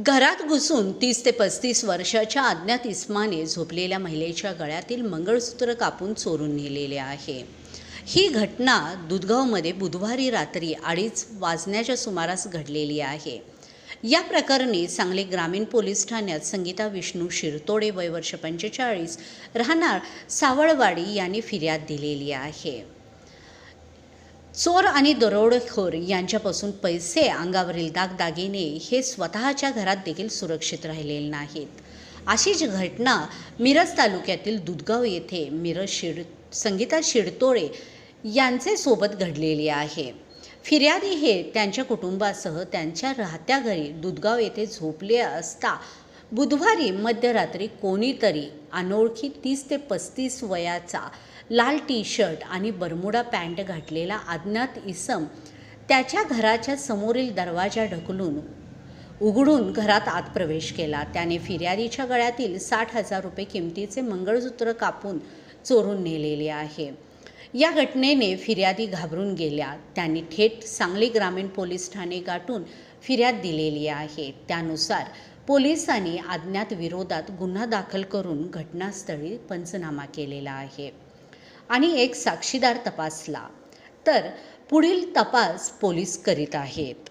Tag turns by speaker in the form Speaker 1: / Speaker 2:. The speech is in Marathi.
Speaker 1: घरात घुसून तीस ते पस्तीस वर्षाच्या अज्ञात इस्माने झोपलेल्या महिलेच्या गळ्यातील मंगळसूत्र कापून चोरून नेलेले आहे. ही घटना दुधगावमध्ये बुधवारी रात्री अडीच वाजण्याच्या सुमारास घडलेली आहे. या प्रकरणी सांगली ग्रामीण पोलीस ठाण्यात संगीता विष्णू शिरतोडे वय वर्ष पंचेचाळीस राहणार सावळवाडी यांनी फिर्याद दिलेली आहे. चोर आणि दरोडेखोर यांच्यापासून पैसे अंगावरील दागदागिने हे स्वतःच्या घरात देखील सुरक्षित राहिलेले नाहीत. अशीच घटना मिरज तालुक्यातील दुधगाव येथे मिरज शिड संगीता शिरतोळे यांचे सोबत घडलेली आहे. फिर्यादी हे त्यांच्या कुटुंबासह त्यांच्या राहत्या घरी दुधगाव येथे झोपले असता बुधवारी मध्यरात्री कोणीतरी अनोळखी तीस ते पस्तीस वयाचा लाल टी शर्ट आणि बरमुडा पॅन्ट घातलेला अज्ञात इसम त्याच्या घराच्या समोरील दरवाजा ढकलून उघडून घरात आत प्रवेश केला. त्याने फिर्यादीच्या गळ्यातील साठ हजार रुपये किमतीचे मंगळसूत्र कापून चोरून नेलेले आहे. या घटनेने फिर्यादी घाबरून गेल्या. त्यांनी थेट सांगली ग्रामीण पोलीस ठाणे गाठून फिर्याद दिलेली आहे. त्यानुसार पोलिसांनी अज्ञात विरोधात गुन्हा दाखल करून घटनास्थळी पंचनामा केलेला आहे. आणि एक साक्षीदार तपासला. तर पुढील तपास पोलीस करीत आहेत.